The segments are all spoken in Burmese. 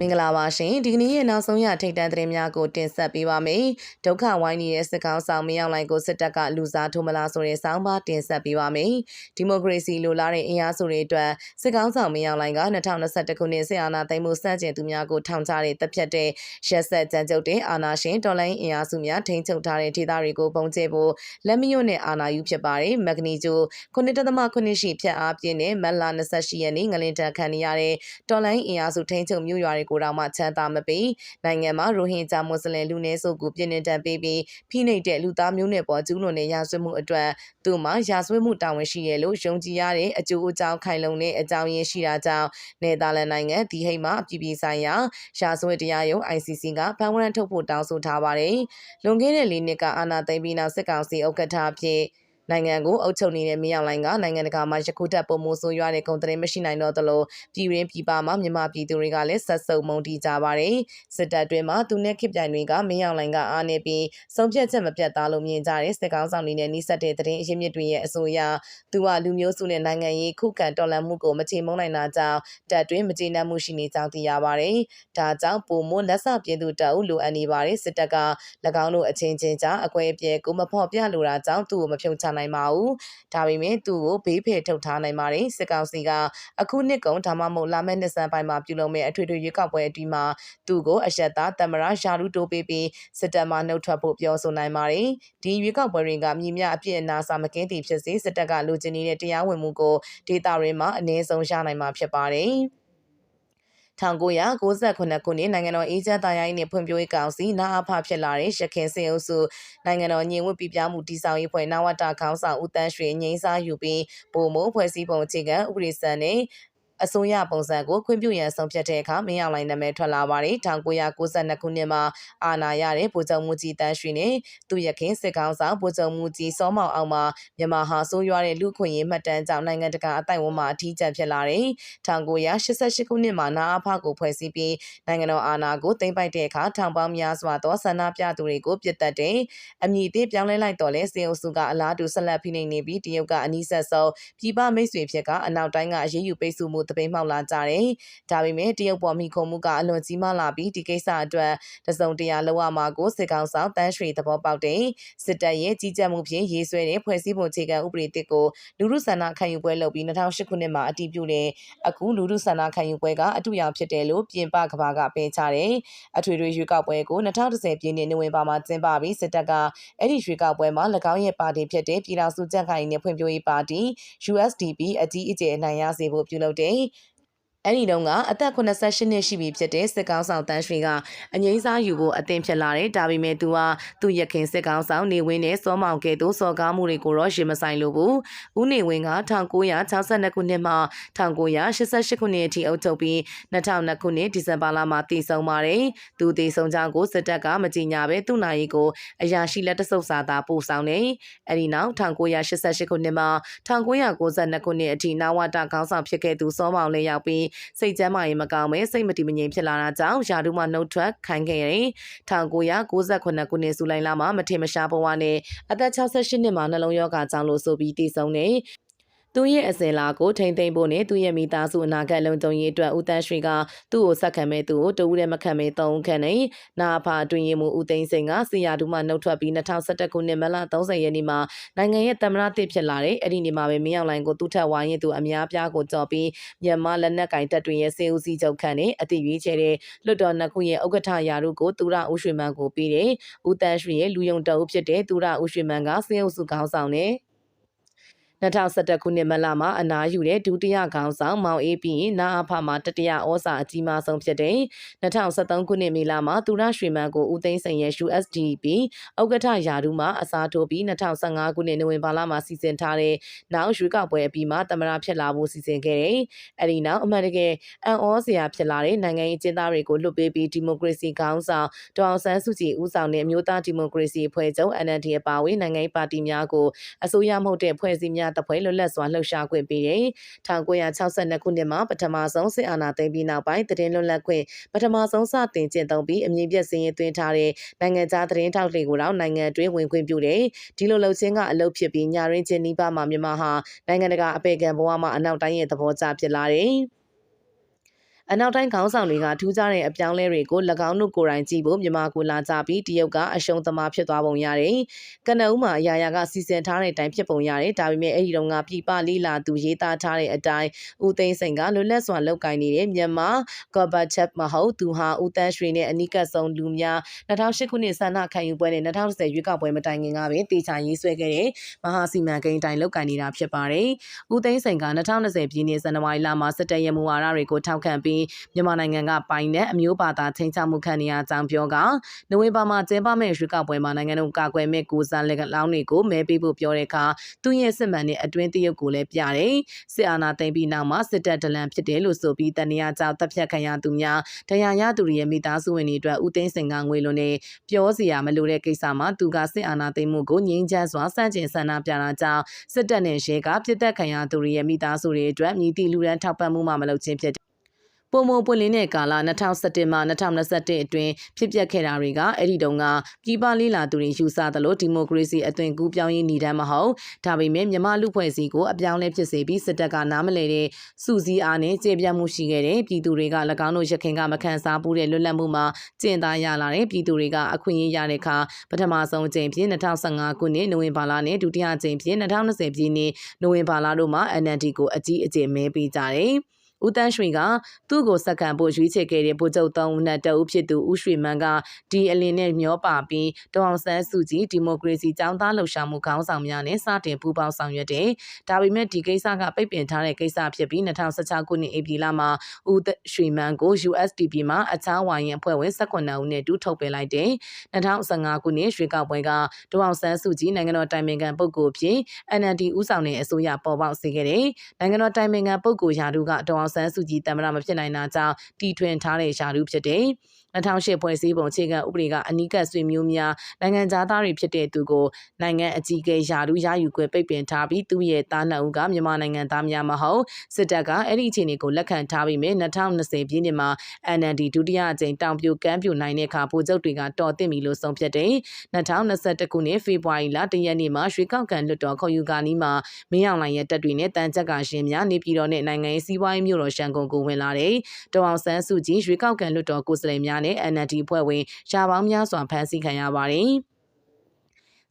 မင်္ဂလာပါရှင်ဒီကနေ့ရဲ့နောက်ဆုံးရထိတ်တန့်သတင်းများကိုတင်ဆက်ပေးပါမယ်ဒုက္ခဝိုင်းနေတဲ့စစ်ကောင်ဆောင်မင်းအောင်လှိုင်ကိုစစ်တပ်ကလူစားထိုးမလားဆိုတဲ့စောင်းပါတင်ဆက်ပေးပါမယ်ဒီမိုကရေစီလိုလားတဲ့အင်အားစုတွေအတွက်စစ်ကောင်ဆောင်မင်းအောင်လှိုင်က2021ခုနှစ်စစ်အာဏာသိမ်းမှုစတင်သူများကိုထောင်ချတဲ့တပ်ဖြတ်တဲ့ရက်ဆက်ကြမ်းကြုတ်တဲ့အာဏာရှင်တော်လိုင်းအင်အားစုများထိန်းချုပ်ထားတဲ့ဒေသတွေကိုပုံကျဲဖို့လက်မရွနဲ့အာဏာယူဖြစ်ပါတယ်မက်ဂနီဂျို9.9ရှိဖြတ်အားပြင်းတဲ့မက်လာ28ရက်နေ့ငလင်တန်ခံနေရတဲ့တော်လိုင်းအင်အားစုထိန်းချုပ်မြို့ရွာတွေကိုတောင်မှချမ်းသာမပေးနိုင်ငံမှာရိုဟင်ဂျာမွတ်စလင်လူနည်းစုကိုပြည်နှင်တန်ပေးပြီးဖိနှိပ်တဲ့လူသားမျိုးနွယ်ပေါ်ကျူးလွန်တဲ့ရာဇဝတ်မှုအတွက်သူ့မှာရာဇဝတ်မှုတာဝန်ရှိရလို့ယုံကြည်ရတဲ့အကျိုးအကြောင်းခိုင်လုံတဲ့အကြောင်းရင်းရှိတာကြောင့်နယ်သာလန်နိုင်ငံဒီဟိတ်မှာပြည်ပြည်ဆိုင်ရာရာဇဝတ်တရားရုံး ICC ကဖန်ဝရန်ထုတ်ဖို့တောင်းဆိုထားပါတယ်။လွန်ခဲ့တဲ့၄နှစ်ကအာဏာသိမ်းပြီးနောက်စစ်ကောင်စီဥက္ကဋ္ဌအဖြစ် နိုင်ငံကိုအုပ်ချုပ်နေတဲ့မြောက်လိုင်းကနိုင်ငံတကာမှာယခုတက်ပုံမိုးဆိုးရွားတဲ့ဂုံတရင်မရှိနိုင်တော့သလိုပြည်ရင်းပြည်ပမှာမြန်မာပြည်သူတွေကလည်းဆက်စုံမုံတီကြပါတယ်စစ်တပ်တွင်မှာသူနဲ့ခေပြိုင်တွေကမြောက်လိုင်းကအားနေပြီးဆုံးဖြတ်ချက်မပြတ်သားလို့မြင်ကြတဲ့စစ်ကောင်ဆောင်တွေနဲ့နှိစက်တဲ့တရင်အရင်းမြစ်တွေရဲ့အဆိုအရသူကလူမျိုးစုနဲ့နိုင်ငံရေးခုခံတော်လှန်မှုကိုမချေမုန်းနိုင်တာကြောင့်တပ်တွင်မကျေနပ်မှုရှိနေကြောင်းသိရပါတယ်ဒါကြောင့်ပုံမိုးလက်ဆပြည်သူတပ်ဦးလိုအပ်နေပါတယ်စစ်တပ်က၎င်းတို့အချင်းချင်းကြားအကွဲအပြဲကိုမဖော်ပြလိုတာကြောင့်သူ့ကိုမဖြုတ်ချနိုင်ပါဘူး။ဒါပေမဲ့သူ့ကိုဘေးဖယ်ထုတ်ထားနိုင်ပါတယ်။စစ်ကောင်စီကအခုနှစ်ကုန်ဒါမှမဟုတ်လာမယ့်နှစ်စံပိုင်းမှာပြုလုပ်မယ့်အထွေထွေရွေးကောက်ပွဲအပြီးမှာသူ့ကိုအယက်သားတမရယာရုတိုးပေးပြီးစစ်တပ်မှနှုတ်ထွက်ဖို့ပြောဆိုနိုင်ပါတယ်။ဒီရွေးကောက်ပွဲတွေကမြည်မြအပြည့်အနာစာမကင်းတီဖြစ်စေစစ်တပ်ကလူချင်းနေတဲ့တရားဝင်မှုကိုဒေတာတွေမှာအနည်းဆုံးရနိုင်မှာဖြစ်ပါတယ်။ 1998ခုနှစ်နိုင်ငံတော်အေဂျင့်တရားရေးနှင့်ဖွံ့ဖြိုးရေးကောင်စီနာအဖဖြစ်လာတဲ့ရခင်စေအုပ်စုနိုင်ငံတော်ညီဝတ်ပြပြမှုတည်ဆောက်ရေးဖွဲ့နဝတခေါင်းဆောင်ဦးတန်းရွှေငိမ့်စားယူပြီးပုံမိုးဖွဲ့စည်းပုံအခြေခံဥပဒေစံနဲ့ အစိုးရပုံစံကိုခွင့်ပြုရန်ဆုံးဖြတ်တဲ့အခါမင်းအောင်လှိုင်နာမည်ထွက်လာပါတယ်1992ခုနှစ်မှာအာဏာရတဲ့ဗိုလ်ချုပ်မှုကြီးတန်းရွှေနဲ့သူရခင်စစ်ကောင်ဆောင်ဗိုလ်ချုပ်မှုကြီးစောမောင်အောင်မှာမြန်မာဟာဆိုးရွားတဲ့လူခွင့်ရေးမှတ်တမ်းကြောင့်နိုင်ငံတကာအတိုင်းအဝန်းမှာအထီးကျန်ဖြစ်လာတယ်1988ခုနှစ်မှာနာအဖကိုဖွဲ့စည်းပြီးနိုင်ငံတော်အာဏာကိုသိမ်းပိုက်တဲ့အခါထောင်ပေါင်းများစွာသောဆန္ဒပြသူတွေကိုပြစ်တက်တဲ့အမည်သေးပြောင်းလဲလိုက်တော့လဲစေအုပ်စုကအလားတူဆက်လက်ဖိနှိပ်နေပြီးတရုတ်ကအနီးဆက်ဆုံးပြည်ပမိတ်ဆွေဖြစ်ကအနောက်တိုင်းကအရေးယူပိတ်ဆို့မှုတပိမှောက်လာကြတယ်။ဒါပေမဲ့တရုတ်ပေါ်မိခုံမှုကအလွန်ကြီးမားလာပြီးဒီကိစ္စအတွက်တစုံတရာလောက်ရမှာကိုစစ်ကောင်ဆောင်တန်းရွှေသဘောပေါက်တယ်။စစ်တပ်ရဲ့ကြီးကြပ်မှုဖြင့်ရေးဆွဲတဲ့ဖွဲ့စည်းပုံအခြေခံဥပဒေတစ်ကိုလူမှုဆန္ဒခံယူပွဲလုပ်ပြီး2008ခုနှစ်မှာအတည်ပြုတဲ့အခုလူမှုဆန္ဒခံယူပွဲကအတူရောင်ဖြစ်တယ်လို့ပြင်ပကဘာကပယ်ချတယ်။အထွေထွေရွေးကောက်ပွဲကို2010ပြည့်နှစ်နိုဝင်ဘာမှာကျင်းပပြီးစစ်တပ်ကအဲ့ဒီရွေးကောက်ပွဲမှာ၎င်းရဲ့ပါတီဖြစ်တဲ့ပြည်ထောင်စုကြံ့ခိုင်ရေးနဲ့ဖွံ့ဖြိုးရေးပါတီ USDP အကြီးအကျယ်အနိုင်ရစေဖို့ပြုလုပ်တဲ့ way အဲ့ဒီတုန်းကအသက်88နှစ်ရှိပြီဖြစ်တဲ့စစ်ကောင်းဆောင်တန်းရွှေကအငိမ့်စားယူဖို့အသင်ဖြစ်လာတယ်ဒါပေမဲ့သူဟာသူ့ရခင်စစ်ကောင်းဆောင်နေဝင်းနဲ့စောမောင်ကဲ့သို့စော်ကားမှုတွေကိုတော့ရှင်မဆိုင်လို့ဘူးဦးနေဝင်းက1962ခုနှစ်မှ1988ခုနှစ်အထိအုပ်ချုပ်ပြီး2002ခုနှစ်ဒီဇင်ဘာလမှာတည်ဆုံပါတယ်သူတည်ဆုံကြောင်းကိုစစ်တပ်ကမကြေညာပဲသူ့နိုင်ကိုအရာရှိလက်တဆုပ်စာသာပို့ဆောင်တယ်အဲ့ဒီနောက်1988ခုနှစ်မှ1992ခုနှစ်အထိနဝတာခေါင်းဆောင်ဖြစ်ခဲ့သူစောမောင်လည်းရောက်ပြီးစိတ်ကျမ်းမာရေးမကောင်းပဲစိတ်မတည်မငြိမ်ဖြစ်လာတာကြောင့်ယာဒူးမှနှုတ်ထွက်ခိုင်းခဲ့တယ်။1998ခုနှစ်ဇူလိုင်လမှာမထင်မရှားဘဝနဲ့အသက်68နှစ်မှာနှလုံးရောဂါကြောင့်လို့ဆိုပြီးတည်ဆုံနေ သူ့ရဲ့အစင်လာကိုထိမ့်သိမ့်ဖို့နဲ့သူ့ရဲ့မိသားစုအနာဂတ်လုံခြုံရေးအတွက်ဦးတန်းရွှေကသူ့ကိုဆက်ခံမဲ့သူကိုတဦးတည်းမခံမဲ့သုံးခန့်နဲ့နာဖာအတွင်ရင်မှုဦးသိန်းစိန်ကစီယာဒူမှနှုတ်ထွက်ပြီး2011ခုနှစ်မလ30ရက်နေ့မှာနိုင်ငံရဲ့သမ္မတတစ်ဖြစ်လာတဲ့အဲ့ဒီနေ့မှာပဲမင်းအောင်လှိုင်ကိုသူ့ထက်ဝိုင်းရင်သူအများပြားကိုကြော်ပြီးမြန်မာလက်နက်ကင်တပ်တွေရဲ့စေဦးစီးချုပ်ခန့်နဲ့အတိရွေးချယ်တဲ့လွတ်တော်နှစ်ခုရဲ့ဥက္ကဋ္ဌရာတို့ကိုသူရဦးရွှေမန်းကိုပြီးတယ်ဦးတန်းရွှေရဲ့လူယုံတအုပ်ဖြစ်တဲ့သူရဦးရွှေမန်းကစေအုပ်စုခေါင်းဆောင်နဲ့ 2011ခုနှစ်မလမှာအနားယူတဲ့ဒုတိယခေါင်းဆောင်မောင်အေးပြီးရင်နာအဖမှာတတိယဩစာအကြီးမားဆုံးဖြစ်တဲ့2013ခုနှစ်မေလမှာသူရရွှေမန်းကိုဦးသိန်းစိန်ရဲ့ USDP ဥက္ကဋ္ဌယာဒူးမှာအစားထိုးပြီး2015ခုနှစ်နိုဝင်ဘာလမှာစီစဉ်ထားတဲ့နောက်ရွေးကောက်ပွဲအပြီးမှာသမရဖြစ်လာဖို့စီစဉ်ခဲ့တယ်။အဲဒီနောက်အမှန်တကယ်အန်ဩစရာဖြစ်လာတဲ့နိုင်ငံရေးကျင်းသားတွေကိုလွှတ်ပေးပြီးဒီမိုကရေစီခေါင်းဆောင်ဒေါအောင်ဆန်းစုကြည်ဦးဆောင်တဲ့အမျိုးသားဒီမိုကရေစီအဖွဲ့ချုပ် NLD အပါအဝင်နိုင်ငံရေးပါတီများကိုအစိုးရမဟုတ်တဲ့ဖွဲ့စည်းများတပွဲလွတ်လပ်စွာလှုပ်ရှားခွင့်ပေးတယ်။1962ခုနှစ်မှာပထမဆုံးစစ်အာဏာသိမ်းပြီးနောက်ပိုင်းသတင်းလွတ်လပ်ခွင့်ပထမဆုံးစတင်ကျင့်သုံးပြီးအမြင့်ပြည့်စည်ရင်သွင်းထားတဲ့နိုင်ငံခြားသတင်းထောက်တွေကိုတော့နိုင်ငံအတွင်းဝင်ခွင့်ပြုတယ်။ဒီလိုလှုပ်ခြင်းကအလုပ်ဖြစ်ပြီးညာရင်းချင်းနှီးပါမှာမြန်မာဟာနိုင်ငံတကာအပေကံဘဝမှာအနောက်တိုင်းရဲ့သဘောကျဖြစ်လာတယ်။ အနောက်တိုင်းခေါင်းဆောင်တွေကထူးခြားတဲ့အပြောင်းလဲတွေကို၎င်းတို့ကိုယ်တိုင်ကြည့်ဖို့မြန်မာကိုလာကြပြီးတရုတ်ကအရှုံးသမားဖြစ်သွားပုံရတယ်။ကနဦးမှာအရာရာကစီစဉ်ထားတဲ့အတိုင်းဖြစ်ပုံရတယ်။ဒါပေမဲ့အဲ့ဒီတော့ကပြည်ပလေးလာသူရေးသားထားတဲ့အတိုင်းဦးသိန်းစိန်ကလွတ်လပ်စွာလုပ်ကိုင်နေတဲ့မြန်မာကော်ဘာချက်မဟုတ်သူဟာဦးတန်းရွှေနဲ့အနိကဆုံးလူများ2008ခုနှစ်ဆန္ဒခံယူပွဲနဲ့2010ရွေးကောက်ပွဲမတိုင်ခင်ကပင်တေချာရေးဆွဲခဲ့တဲ့မဟာစီမံကိန်းတိုင်းလုပ်ကိုင်နေတာဖြစ်ပါတယ်။ဦးသိန်းစိန်က2020ပြည်နှစ်ဇန်နဝါရီလမှာစစ်တပ်ရဲ့မူဝါဒတွေကိုထောက်ခံပြီးမြန်မာနိုင်ငံကပိုင်တဲ့အမျိုးဘာသာချင်းချမှုခံနေရကြောင်းပြောကနိုဝင်ဘာမှာကျင်းပမယ့်ရွေးကောက်ပွဲမှာနိုင်ငံတော်ကာကွယ်မဲ့ကိုစားလက်လောင်းတွေကိုမဲပေးဖို့ပြောတဲ့အခါသူရဲ့စစ်မှန်တဲ့အတွင်းတရုတ်ကိုလည်းပြတယ်။စစ်အာဏာသိမ်းပြီးနောက်မှာစစ်တပ်ဒလန်ဖြစ်တယ်လို့ဆိုပြီးတန်ရာကြောင့်တပ်ဖြတ်ခံရသူများတရားရသူတွေရဲ့မိသားစုဝင်တွေအတွက်ဦးသိန်းစိန်ကငွေလွန်နေပြောစရာမလိုတဲ့ကိစ္စမှာသူကစစ်အာဏာသိမ်းမှုကိုငြင်းချမ်းစွာစန့်ကျင်ဆန္ဒပြတာကြောင့်စစ်တပ်နဲ့ရဲကပြစ်တက်ခံရသူတွေရဲ့မိသားစုတွေအတွက်မြည်တီလူရန်ထောက်ပံ့မှုမှမလုပ်ခြင်းဖြစ် ပုံမပွင့်လင်းတဲ့ကာလ2017မှ2021အတွင်းဖြစ်ပျက်ခဲ့တာတွေကအဲ့ဒီတုန်းကပြည်ပလေးလာသူတွေယူဆသလိုဒီမိုကရေစီအသွင်ကူးပြောင်းရေးနေတမ်းမဟုတ်ဒါပေမဲ့မြမလူဖွဲ့စည်းကိုအပြောင်းလဲဖြစ်စေပြီးစစ်တပ်ကနားမလည်တဲ့စူစည်းအားနဲ့ကျေပြတ်မှုရှိခဲ့တဲ့ပြည်သူတွေက၎င်းတို့ရခင်ကမခံစားဘူးတဲ့လွတ်လပ်မှုမှာကျင့်သားရလာတဲ့ပြည်သူတွေကအခွင့်အရေးရတဲ့အခါပထမဆုံးကြိမ်ဖြစ်2015ခုနှစ်နိုဝင်ဘာလနဲ့ဒုတိယကြိမ်ဖြစ်2020ပြည်နှစ်နိုဝင်ဘာလတို့မှာ NLD ကိုအကြီးအကျယ်မဲပေးကြတယ်။ ဦးတန်းရွှေကသူ့ကိုစက္ကန့်ဖို့ရွေးချယ်ခဲ့တဲ့ဗိုလ်ချုပ်သုံးဦးနဲ့တအုပ်ဖြစ်သူဦးရွှေမန်းကဒီအလင်းနဲ့မျောပါပြီးတောင်ဆန်းစုကြည်ဒီမိုကရေစီចောင်းသားလှုပ်ရှားမှုခေါင်းဆောင်များနဲ့စတင်ပူးပေါင်းဆောင်ရွက်တယ်။ဒါပေမဲ့ဒီကိစ္စကပိတ်ပင်ထားတဲ့ကိစ္စဖြစ်ပြီး2016ခုနှစ်ဧပြီလမှာဦးရွှေမန်းကို USDP မှာအခြားဝိုင်းရင်အဖွဲ့ဝင်18ဦးနဲ့တူထုတ်ပယ်လိုက်တယ်။2015ခုနှစ်ရွှေကောက်ပွဲကတောင်ဆန်းစုကြည်နိုင်ငံတော်တိုင်ပင်ခံပုဂ္ဂိုလ်ဖြစ် NLD ဦးဆောင်တဲ့အစိုးရပေါ်ပေါက်စေခဲ့တယ်။နိုင်ငံတော်တိုင်ပင်ခံပုဂ္ဂိုလ်ရာထူးကတောင်အောင်ဆန်းစုကြည်တမရမဖြစ်နိုင်တာကြောင့်တီထွင်ထားတဲ့ရှာလူဖြစ်တယ်။2008ဖွဲ့စည်းပုံအခြေခံဥပဒေကအနိကဆွေမျိုးများနိုင်ငံသားတွေဖြစ်တဲ့သူကိုနိုင်ငံအကြီးအကဲယာတူရယူခွင့်ပိတ်ပင်ထားပြီးသူ့ရဲ့သားနှစ်ဦးကမြန်မာနိုင်ငံသားများမဟုတ်စစ်တပ်ကအဲ့ဒီအခြေအနေကိုလက်ခံထားပြီးမြ2020ပြည့်နှစ်မှာ NND ဒုတိယအကြိမ်တောင်ပြိုကမ်းပြိုနိုင်တဲ့အခါဗိုလ်ချုပ်တွေကတော်တင်ပြီလို့ဆုံးဖြတ်တယ်2021ခုနှစ်ဖေဖော်ဝါရီလတရက်နေ့မှာရွှေကောက်ကန်လွတ်တော်ခေါ်ယူကာနီးမှာမင်းအောင်လှိုင်ရဲ့တပ်တွေနဲ့တန်ကြက်ကရှင်များနေပြည်တော်နဲ့နိုင်ငံရေးစီးပွားရေးမြို့တော်ရှန်ကုန်ကိုဝင်လာတယ်။တောင်ဆန်းစုကြည်ရွှေကောက်ကန်လွတ်တော်ကိုယ်စားလှယ်များနဲ့ NLD ဖွဲ့ဝင်ရှားပေါင်းများစွာဖမ်းဆီးခံရပါတယ်။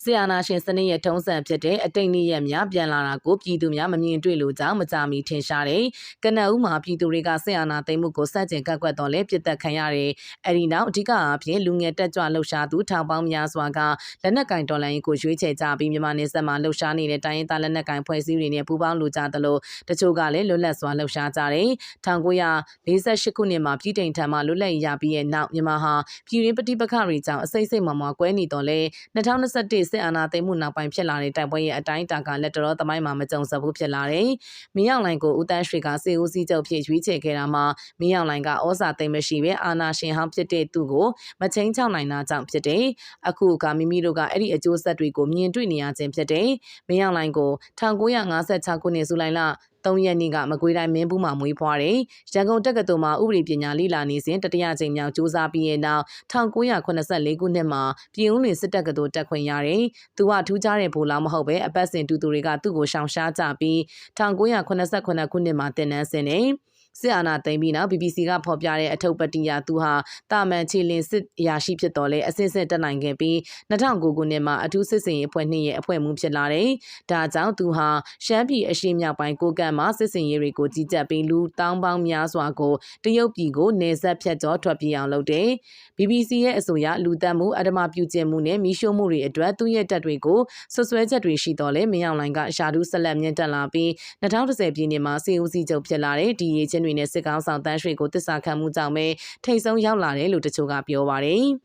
ဆီယနာရှင်စနစ်ရဲ့ထုံးစံဖြစ်တဲ့အတိတ်နည်းရက်များပြန်လာတာကိုပြည်သူများမမြင်တွေ့လို့ကြောင့်မကြမီထင်ရှားတယ်။ကနအူးမှာပြည်သူတွေကဆီယနာသိမ်းမှုကိုစတင်ကန့်ကွက်တော့လဲပြစ်တက်ခံရတယ်။အဲဒီနောက်အဓိကအဖြစ်လူငယ်တက်ကြွလှုပ်ရှားသူထောင်ပေါင်းများစွာကလက်နက်ကင်တော်လိုင်းကိုရွေးချယ်ကြပြီးမြန်မာနေဆက်မှာလှုပ်ရှားနေတဲ့တိုင်းရင်းသားလက်နက်ကင်ဖွဲ့စည်းတွေနဲ့ပူးပေါင်းလူကြသလိုတချို့ကလည်းလွတ်လပ်စွာလှုပ်ရှားကြတယ်။1948ခုနှစ်မှာပြည်တိန်ထံမှလွတ်လပ်ရပြီးရဲ့နောက်မြန်မာဟာပြည်ရင်းပဋိပက္ခတွေကြောင့်အစိမ့်စိမ့်မမကွဲနေတော့လဲ2021စစ်အာဏာသိမ်းမှုနောက်ပိုင်းဖြစ်လာတဲ့တိုက်ပွဲရဲ့အတိုင်းအတာကလက်တော်သမိုင်းမှာမကြုံစဘူးဖြစ်လာတယ်။မင်းအောင်လှိုင်ကိုဦးတန်းရွှေကစေဦးစီးချုပ်ဖြစ်ရွေးချယ်ခဲ့တာမှာမင်းအောင်လှိုင်ကဩဇာသိမ်းမရှိပဲအာဏာရှင်ဟောင်းဖြစ်တဲ့သူကိုမချင်းချောက်နိုင်တာကြောင့်ဖြစ်တယ်။အခုကမိမိတို့ကအဲ့ဒီအကျိုးဆက်တွေကိုမြင်တွေ့နေရခြင်းဖြစ်တယ်။မင်းအောင်လှိုင်ကို1956ခုနှစ်ဇူလိုင်လ 3ရက်နေ့ကမကွေးတိုင်းမင်းဘူးမှာမွေးဖွားတယ်။ရန်ကုန်တက္ကသိုလ်မှာဥပဒေပညာလေ့လာနေစဉ်တတိယကြိမ်မြောက်စူးစမ်းပြီးတဲ့နောက်1984ခုနှစ်မှာပြည်ဦးလွင်စစ်တက္ကသိုလ်တက်ခွင့်ရတယ်။သူကထူးခြားတဲ့ဘိုလ်လောင်းမဟုတ်ပဲအပတ်စဉ်တူတူတွေကသူ့ကိုရှောင်ရှားကြပြီး1989ခုနှစ်မှာတင်နန်းဆင်းတယ်။ စစ်အာဏာသိမ်းပြီးနောက် BBC ကဖော်ပြတဲ့အထုပ်ပတိယသူဟာတာမန်ချီလင်စစ်အရာရှိဖြစ်တော်လဲအစစ်စစ်တက်နိုင်ခဲ့ပြီး2009ခုနှစ်မှာအထူးစစ်စင်ရေးအဖွဲ့နှင့်ရဲ့အဖွဲ့မှူးဖြစ်လာတယ်။ဒါကြောင့်သူဟာရှမ်းပြည်အရှေ့မြောက်ပိုင်းကိုကန့်မှာစစ်စင်ရေးတွေကိုကြီးကြပ်ပြီးလူတောင်းပေါင်းများစွာကိုတရုတ်ပြည်ကိုနေဆက်ဖြတ်ကျော်ထွက်ပြေးအောင်လုပ်တယ်။ BBC ရဲ့အဆိုအရလူသက်မှုအဓမ္မပြုကျင့်မှုနဲ့မိရှုမှုတွေအတွက်သူ့ရဲ့တပ်တွေကိုဆွဆွဲချက်တွေရှိတော်လဲမင်းအောင်လိုင်ကရှာဒူးဆက်လက်မြင့်တက်လာပြီး2010ပြည်နှစ်မှာစီဦးစီးချုပ်ဖြစ်လာတဲ့ဒီရေးချင်းတွေနဲ့စစ်ကောင်ဆောင်တန်းရွှေကိုတစ္ဆာခံမှုကြောင့်ပဲထိတ်ဆုံးရောက်လာတယ်လို့တချို့ကပြောပါတယ်။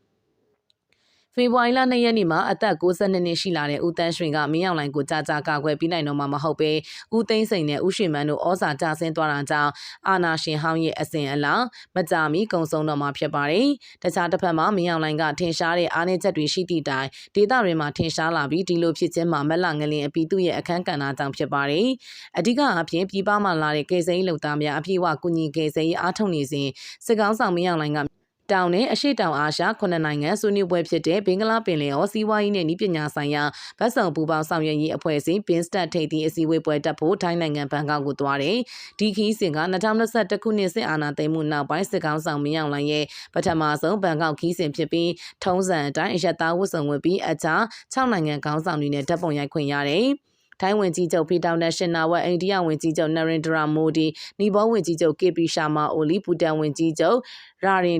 ဖေဖော်ဝါရီလ2ရက်နေ့မှာအသက်62နှစ်ရှိလာတဲ့ဦးတန်းရွှင်ကမင်းအောင်လိုင်ကိုကြာကြာကာကွယ်ပြီးနိုင်တော့မှမဟုတ်ပဲဦးသိန်းစိန်နဲ့ဦးရွှေမန်းတို့ဩဇာကျဆင်းသွားတာကြောင့်အာနာရှင်ဟောင်းရဲ့အစဉ်အလာမကြမီကုံဆုံးတော့မှာဖြစ်ပါတယ်။တခြားတစ်ဖက်မှာမင်းအောင်လိုင်ကထင်ရှားတဲ့အားနည်းချက်တွေရှိသည့်တိုင်ဒေသတွေမှာထင်ရှားလာပြီးဒီလိုဖြစ်ခြင်းမှာမက်လာငလင်အပီသူ့ရဲ့အခန်းကဏ္ဍကြောင့်ဖြစ်ပါတယ်။အဓိကအဖြစ်ပြည်ပမှလာတဲ့ကေစိန်လုံသားများအပြည့်အဝကူညီကေစိန်အားထုတ်နေစဉ်စစ်ကောင်းဆောင်မင်းအောင်လိုင်က တောင်နဲ့အရှေ့တောင်အာရှခုနှစ်နိုင်ငံဆွေးနွေးပွဲဖြစ်တဲ့ဘင်္ဂလားပင်လယ်အော်စီးပွားရေးနဲ့ဤပညာဆိုင်ရာဗတ်ဆောင်ပူးပေါင်းဆောင်ရွက်ရေးအဖွဲ့အစည်း BIMSTEC ထိပ်သီးအစည်းအဝေးပွဲတက်ဖို့ထိုင်းနိုင်ငံဘန်ကောက်ကိုသွားတယ်။ဒီခီးစဉ်က2021ခုနှစ်စစ်အာဏာသိမ်းမှုနောက်ပိုင်းစစ်ကောင်းဆောင်မင်းအောင်လှိုင်ရဲ့ပထမဆုံးဘန်ကောက်ခီးစဉ်ဖြစ်ပြီးထုံးစံအတိုင်းအရက်သားဝတ်စုံဝတ်ပြီးအကြ6နိုင်ငံကောင်းဆောင်တွေနဲ့တပ်ပုံရိုက်ခွင့်ရတယ်။ထိုင်းဝင်ကြီးချုပ်ဖီတောင်နက်ရှင်နာဝတ်အိန္ဒိယဝင်ကြီးချုပ်နရင်ဒရာမိုဒီနီဘောဝင်ကြီးချုပ်ကေပီရှာမာအိုလီပူတန်ဝင်ကြီးချုပ်ရာရင်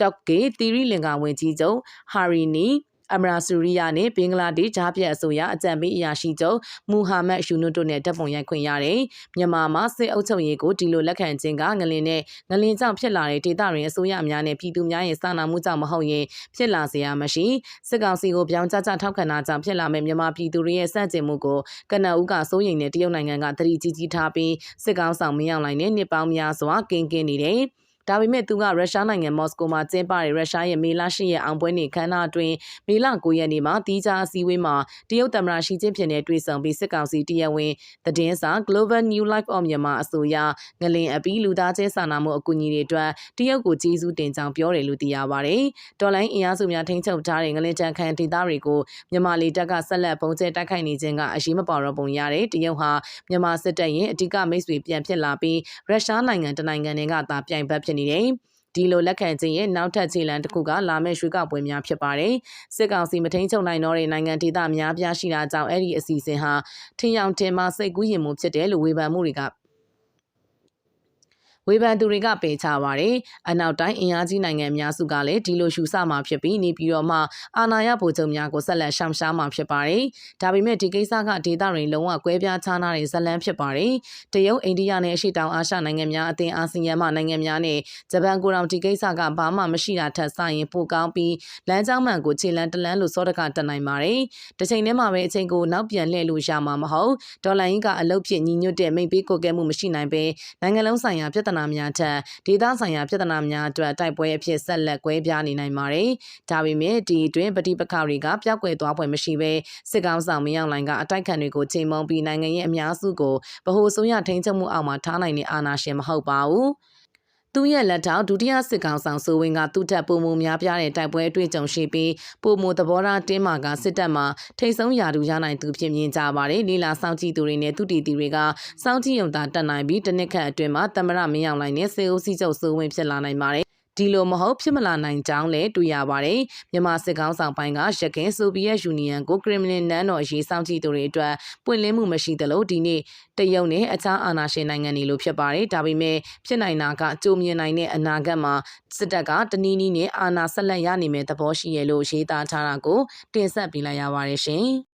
တော့ကေသီရိလင်္ကာဝန်ကြီးချုပ်ဟာရီနီအမရာဆူရီယာနဲ့ဘင်္ဂလားဒေ့ရှ်ဂျားပြတ်အစိုးရအကြံပေးအရာရှိချုပ်မူဟာမက်ယူနွတ်တို့နဲ့တပ်ပုံရိုက်ခွင့်ရတယ်။မြန်မာမှာစစ်အုပ်ချုပ်ရေးကိုဒီလိုလက်ခံခြင်းကငလင်နဲ့ငလင်ကြောင့်ဖြစ်လာတဲ့ဒေသတွင်အစိုးရများနဲ့ပြည်သူများရဲ့စာနာမှုကြောင့်မဟုတ်ရင်ဖြစ်လာစရာမရှိစစ်ကောင်စီကိုပြောင်းကြကြထောက်ခံတာကြောင့်ဖြစ်လာမဲ့မြန်မာပြည်သူတွေရဲ့စန့်ကျင်မှုကိုကနအုပ်ကစိုးရိမ်တဲ့တရုတ်နိုင်ငံကသတိကြီးကြီးထားပြီးစစ်ကောင်ဆောင်မရောက်နိုင်တဲ့နှစ်ပေါင်းများစွာကင်းကင်းနေတယ်။ ဒါပေမဲ့သူကရုရှားနိုင်ငံမော်စကိုမှာကျင်းပတဲ့ရုရှားရဲ့မေလ10ရက်အောင်ပွဲနေ့ခမ်းနားအတွင်းမေလ9ရက်နေ့မှာတီးခြားအစည်းအဝေးမှာတရုတ်သမ္မတရှီကျင်းပင်နဲ့တွေ့ဆုံပြီးစစ်ကောင်စီတရားဝင်သတင်းစာ Global New Life of Myanmar အဆိုအရငလင်အပီးလူသားချင်းစာနာမှုအကူအညီတွေအတွက်တရုတ်ကိုကျေးဇူးတင်ကြောင်းပြောတယ်လို့သိရပါတယ်။တော်လိုင်းအင်အားစုများထိန်းချုပ်ထားတဲ့ငလင်တန်ခမ်းဒေသတွေကိုမြန်မာလေတပ်ကဆက်လက်ပုံကျဲတိုက်ခိုက်နေခြင်းကအရေးမပါတော့ပုံရတယ်။တရုတ်ဟာမြန်မာစစ်တပ်ရဲ့အဓိကမိတ်ဆွေပြန်ဖြစ်လာပြီးရုရှားနိုင်ငံတနိုင်ငံကသာပြိုင်ဘက်ဖြစ်နေတယ်။ဒီလိုလက်ခံခြင်းရဲ့နောက်ထပ်ခြေလှမ်းတစ်ခုကလာမယ့်ရွေးကောက်ပွဲများဖြစ်ပါတယ်။စစ်ကောင်စီမထိန်ချုပ်နိုင်တော့တဲ့နိုင်ငံဒေသများပြားရှိတာကြောင့်အဲ့ဒီအစီအစဉ်ဟာထင်ယောင်တင်မှစိတ်ကူးရင်မှုဖြစ်တယ်လို့ဝေဖန်မှုတွေက ဝေဖန်သူတွေကပယ်ချပါတယ်။အနောက်တိုင်းအင်အားကြီးနိုင်ငံအများစုကလည်းဒီလိုရှုဆမှာဖြစ်ပြီးနေပြီးတော့မှအာဏာရဗိုလ်ချုပ်များကိုဆက်လက်ရှောင်ရှားမှာဖြစ်ပါတယ်။ဒါပေမဲ့ဒီကိစ္စကဒေသတွင်လုံးဝကွဲပြားခြားနားတဲ့ဇလန်းဖြစ်ပါတယ်။တရုတ်အိန္ဒိယနဲ့အရှေ့တောင်အာရှနိုင်ငံများအသင်းအာဆီယံမှနိုင်ငံများနဲ့ဂျပန်ကိုတောင်ဒီကိစ္စကဘာမှမရှိတာထက်ဆိုင်ရင်ပိုကောင်းပြီးလမ်းကြောင်းမှန်ကိုခြေလန်းတလန်းလို့စောတကတက်နိုင်ပါတယ်။တစ်ချိန်တည်းမှာပဲအချိန်ကိုနောက်ပြန်လှည့်လို့ရမှာမဟုတ်ဒေါ်လာရင်းကအလုတ်ဖြစ်ညီညွတ်တဲ့မိတ်ပေးကိုကဲမှုမရှိနိုင်ပဲနိုင်ငံလုံးဆိုင်ရာပြဿနာများထက်ဒေသဆိုင်ရာပြဿနာများအတွက်တိုက်ပွဲအဖြစ်ဆက်လက်ကွဲပြားနေနိုင်ပါတယ်။ဒါပေမဲ့ဒီအတွင်းပဋိပက္ခတွေကပျောက်ကွယ်သွားဖွယ်မရှိဘဲစစ်ကောင်ဆောင်မင်းအောင်လှိုင်ကအတိုက်ခံတွေကိုချိန်မုံပြီးနိုင်ငံရဲ့အများစုကိုဗဟိုဆိုရထိန်းချုပ်မှုအောက်မှာထားနိုင်တဲ့အာဏာရှင်မဟုတ်ပါဘူး။ သူရဲ့လက်ထောက်ဒုတိယစစ်ကောင်ဆောင်ဆိုဝင်ကသူ့ထက်ပုံမများပြားတဲ့တိုက်ပွဲအတွေ့အကြုံရှိပြီးပုံမသဘောထားတင်းမာကစစ်တပ်မှထိတ်ဆုံးရာထူရနိုင်သူဖြစ်မြင်ကြပါတယ်လီလာစောင့်ကြည့်သူတွေနဲ့သူတီတီတွေကစောင့်ကြည့်ရုံသာတက်နိုင်ပြီးတစ်နှစ်ခန့်အတွင်းမှာတမရမင်းအောင်လိုင်းနဲ့စေအိုစီချုပ်ဆိုဝင်ဖြစ်လာနိုင်ပါတယ် ဒီလိုမဟုတ်ဖြစ်မလာနိုင်ကြောင်းလည်းတွေ့ရပါတယ်။မြန်မာစစ်ကောင်းဆောင်ပိုင်းကရခင်ဆိုဗီယက်ယူနီယံကိုကရမလင်နန်းတော်အရေးစောင့်ကြည့်သူတွေအတွက်ပွင့်လင်းမှုမရှိသလိုဒီနေ့တရုတ်နဲ့အခြားအာဏာရှင်နိုင်ငံတွေလိုဖြစ်ပါတယ်။ဒါပေမဲ့ဖြစ်နိုင်တာကကြိုမြင်နိုင်တဲ့အနာဂတ်မှာစစ်တပ်ကတနည်းနည်းနဲ့အာဏာဆက်လက်ရနိုင်မယ့်သဘောရှိရလို့ရေးသားထားတာကိုတင်ဆက်ပေးလိုက်ရပါတယ်ရှင်။